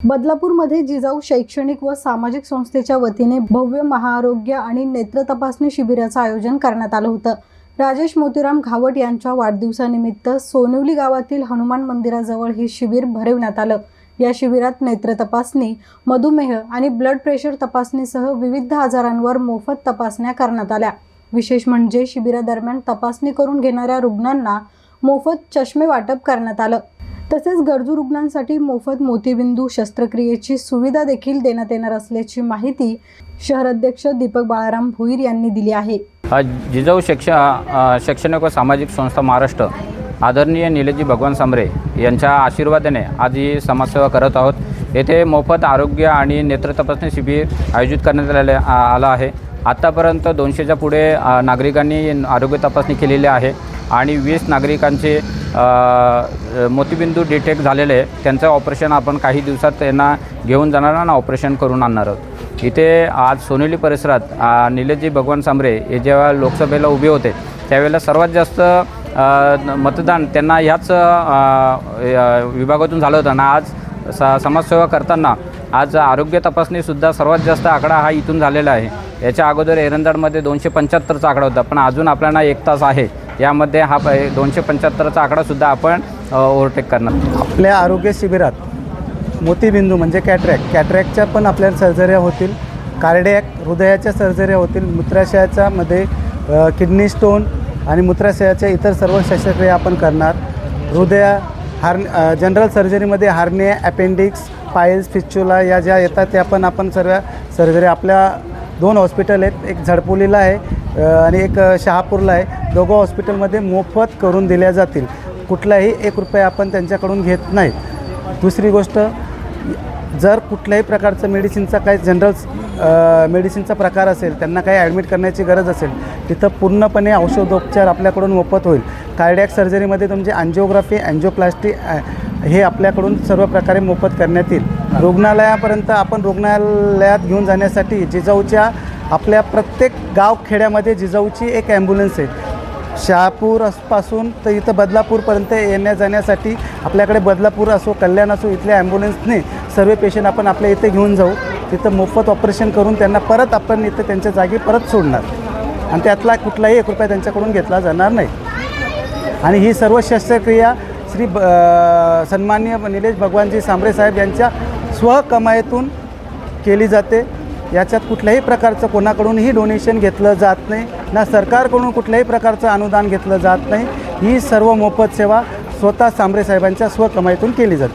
बदलापूरमध्ये जिजाऊ शैक्षणिक व सामाजिक संस्थेच्या वतीने भव्य महाआरोग्य आणि नेत्र तपासणी शिबिराचं आयोजन करण्यात आलं होतं. राजेश मोतीराम घावट यांच्या वाढदिवसानिमित्त सोनिवली गावातील हनुमान मंदिराजवळ हे शिबिर भरवण्यात आलं. या शिबिरात नेत्र तपासणी मधुमेह आणि ब्लड प्रेशर तपासणीसह विविध आजारांवर मोफत तपासण्या करण्यात आल्या. विशेष म्हणजे शिबिरादरम्यान तपासणी करून घेणाऱ्या रुग्णांना मोफत चष्मे वाटप करण्यात आलं. तसेच गरजू रुग्णांसाठी मोफत मोतीबिंदू शस्त्रक्रियेची सुविधा देखील देण्यात येणार असल्याची माहिती शहराध्यक्ष दीपक बाळाराम भुईर यांनी दिली आहे. जिजाऊ शिक्ष शैक्षणिक व सामाजिक संस्था महाराष्ट्र आदरणीय निलेजी भगवान सांबरे यांच्या आशीर्वादाने आज ही समाजसेवा करत आहोत. येथे मोफत आरोग्य आणि नेत्र तपासणी शिबिर आयोजित करण्यात आले आलं आहे. आत्तापर्यंत दोनशेच्या पुढे नागरिकांनी आरोग्य तपासणी केलेली आहे आणि वीस नागरिकांचे मोतीबिंदू डिटेक्ट झालेले आहे त्यांचं ऑपरेशन आपण काही दिवसात त्यांना घेऊन जाणार आणि ऑपरेशन करून आणणार आहोत. इथे आज सोनेली परिसरात निलेशजी भगवान सांबरे हे जेव्हा लोकसभेला उभे होते त्यावेळेला सर्वात जास्त मतदान त्यांना ह्याच विभागातून झालं होतं. आणि आज स समाजसेवा करताना आज आरोग्य तपासणीसुद्धा सर्वात जास्त आकडा हा इथून झालेला आहे. याच्या अगोदर एरंदाडमध्ये दोनशे पंच्याहत्तरचा आकडा होता पण अजून आपल्याला एक तास आहे. यामध्ये हा दोनशे पंच्याहत्तरचा आकडासुद्धा आपण ओव्हरटेक करणार. आपल्या आरोग्य शिबिरात मोतीबिंदू म्हणजे कॅटरॅक. कॅटरॅकच्या पण आपल्या सर्जऱ्या होतील. कार्डियॅक हृदयाच्या सर्जऱ्या होतील. मूत्राशयाच्या मध्ये किडनी स्टोन आणि मूत्राशयाच्या इतर सर्व शस्त्रक्रिया आपण करणार. हृदया हार्न जनरल सर्जरीमध्ये हार्निया अपेंडिक्स पायल्स फिच्युला या ज्या येतात त्या पण आपण सर्व सर्जरी आपल्या दोन हॉस्पिटल आहेत. एक झडपुलीला आहे आणि एक शहापूरला आहे. दोघं हॉस्पिटलमध्ये मोफत करून दिल्या जातील. कुठलाही एक रुपया आपण त्यांच्याकडून घेत नाही दुसरी गोष्ट जर कुठल्याही प्रकारचं मेडिसिनचा काही जनरल मेडिसिनचा प्रकार असेल त्यांना काही ॲडमिट करण्याची गरज असेल तिथं पूर्णपणे औषधोपचार आपल्याकडून मोफत होईल. कार्डिॲक सर्जरीमध्ये तुमची अँजिओग्राफी अँजिओप्लास्टी हे आपल्याकडून सर्व प्रकारे मोफत करण्यात येईल. रुग्णालयापर्यंत आपण रुग्णालयात घेऊन जाण्यासाठी जिजाऊच्या आपल्या प्रत्येक गाव खेड्यामध्ये जिजाऊची एक ॲम्ब्युलन्स आहे. शहापूरपासून तर इथं बदलापूरपर्यंत येण्या जाण्यासाठी आपल्याकडे बदलापूर असो कल्याण असो इथल्या ॲम्ब्युलन्सने सर्व पेशंट आपण आपल्या इथे घेऊन जाऊ. तिथं मोफत ऑपरेशन करून त्यांना परत आपण इथं त्यांच्या जागी परत सोडणार. आणि त्यातला कुठलाही एक रुपया त्यांच्याकडून घेतला जाणार नाही. आणि ही सर्व शस्त्रक्रिया श्री ब सन्मान्य निलेश भगवानजी सांबरे साहेब यांच्या स्वकमायतून केली जाते. याच्यात कुठल्याही प्रकारचं कोणाकडूनही डोनेशन घेतलं जात नाही ना सरकारकडून कुठल्याही प्रकारचं अनुदान घेतलं जात नाही. ही सर्व मोफत सेवा स्वतः सांबरे साहेबांच्या स्वकमाईतून केली जाते.